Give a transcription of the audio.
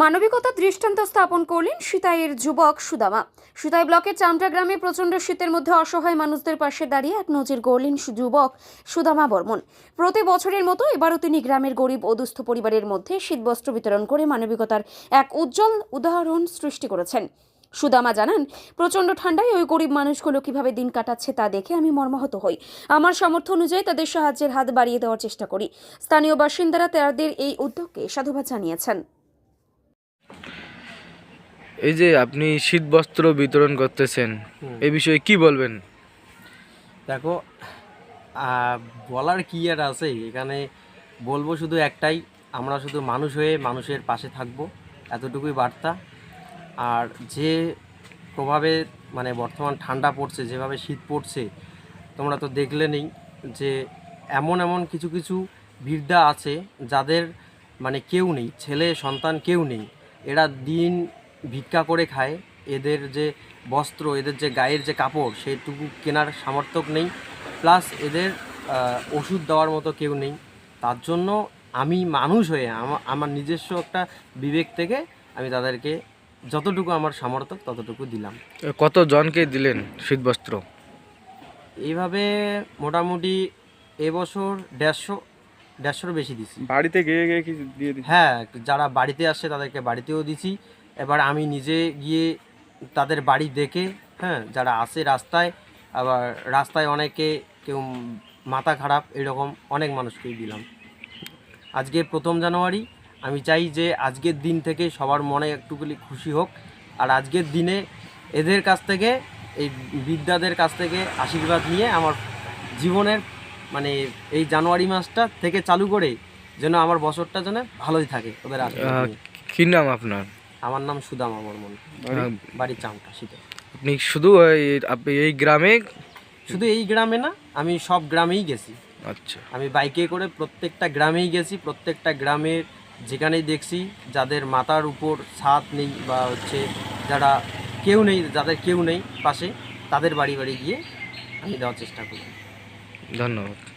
মানবিকতার দৃষ্টান্ত স্থাপন করলেন সিতাইয়ের যুবক সুদামা। সিতাই ব্লকের চামটা গ্রামে প্রচণ্ড শীতের মধ্যে অসহায় মানুষদের পাশে দাঁড়িয়ে এক নজির গড়লেন যুবক সুদামা বর্মন। প্রতি বছরের মতো এবারও তিনি গ্রামের গরিব ও দুস্থ পরিবারের মধ্যে শীতবস্ত্র বিতরণ করে মানবিকতার এক উজ্জ্বল উদাহরণ সৃষ্টি করেছেন। সুদামা জানান, প্রচণ্ড ঠান্ডায় ওই গরিব মানুষগুলো কীভাবে দিন কাটাচ্ছে তা দেখে আমি মর্মাহত হই। আমার সামর্থ্য অনুযায়ী তাদের সাহায্যের হাত বাড়িয়ে দেওয়ার চেষ্টা করি। স্থানীয় বাসিন্দারা তাদের এই উদ্যোগকে সাধুবাদ জানিয়েছেন। এই যে আপনি শীত বস্ত্র বিতরণ করতেছেন এ বিষয়ে কি বলবেন? দেখো বলার কি আর আছে? এখানে বলব শুধু একটাই আমরা শুধু মানুষ হয়ে মানুষের পাশে থাকব এতটুকুই বার্তা। আর যে প্রভাবে মানে বর্তমান ঠান্ডা পড়ছে যেভাবে শীত পড়ছে তোমরা তো দেখলে নেই যে এমন এমন কিছু কিছু বৃদ্ধা আছে যাদের মানে কেউ নেই ছেলে সন্তান কেউ নেই। এরা দিন ভিক্ষা করে খায়। এদের যে বস্ত্র এদের যে গায়ের যে কাপড় সেটুকু কেনার সামর্থ্য নেই। প্লাস এদের ওষুধ দেওয়ার মতো কেউ নেই। তার জন্য আমি মানুষ হয়ে আমার নিজস্ব একটা বিবেক থেকে আমি তাদেরকে যতটুকু আমার সামর্থ্য ততটুকু দিলাম। কত জনকে দিলেন শীত বস্ত্র এইভাবে মোটামুটি এবছর দেড়শো দেড়শোর বেশি দিছি। বাড়িতে গিয়ে গিয়ে কি দিয়ে দিচ্ছি হ্যাঁ যারা বাড়িতে আসে তাদেরকে বাড়িতেও দিছি। এবার আমি নিজে গিয়ে তাদের বাড়ি দেখে হ্যাঁ যারা আসে রাস্তায় আবার রাস্তায় অনেকে কেউ মাথা খারাপ এরকম অনেক মানুষকেই দিলাম। আজকে প্রথম জানুয়ারি আমি চাই যে আজকের দিন থেকে সবার মনে একটুখানি খুশি হোক আর আজকের দিনে এদের কাছ থেকে এই বিদ্যাদের কাছ থেকে আশীর্বাদ নিয়ে আমার জীবনের মানে এই জানুয়ারি মাসটা থেকে চালু করে যেন আমার বছরটা যেন ভালোই থাকে ওদের কি নাম আপনার? আমার নাম সুদামা বর্মন। আহ, বাড়ির চামটা শীতে। আপনি শুধু এই গ্রামে শুধু এই গ্রামে না আমি সব গ্রামেই গেছি। আচ্ছা। আমি বাইকে করে প্রত্যেকটা গ্রামেই গেছি প্রত্যেকটা গ্রামের যেখানেই দেখছি যাদের মাথার উপর ছাদ নেই বা হচ্ছে যারা কেউ নেই যাদের কেউ নেই পাশে তাদের বাড়ি বাড়ি গিয়ে আমি দেওয়ার চেষ্টা করি। ধন্যবাদ।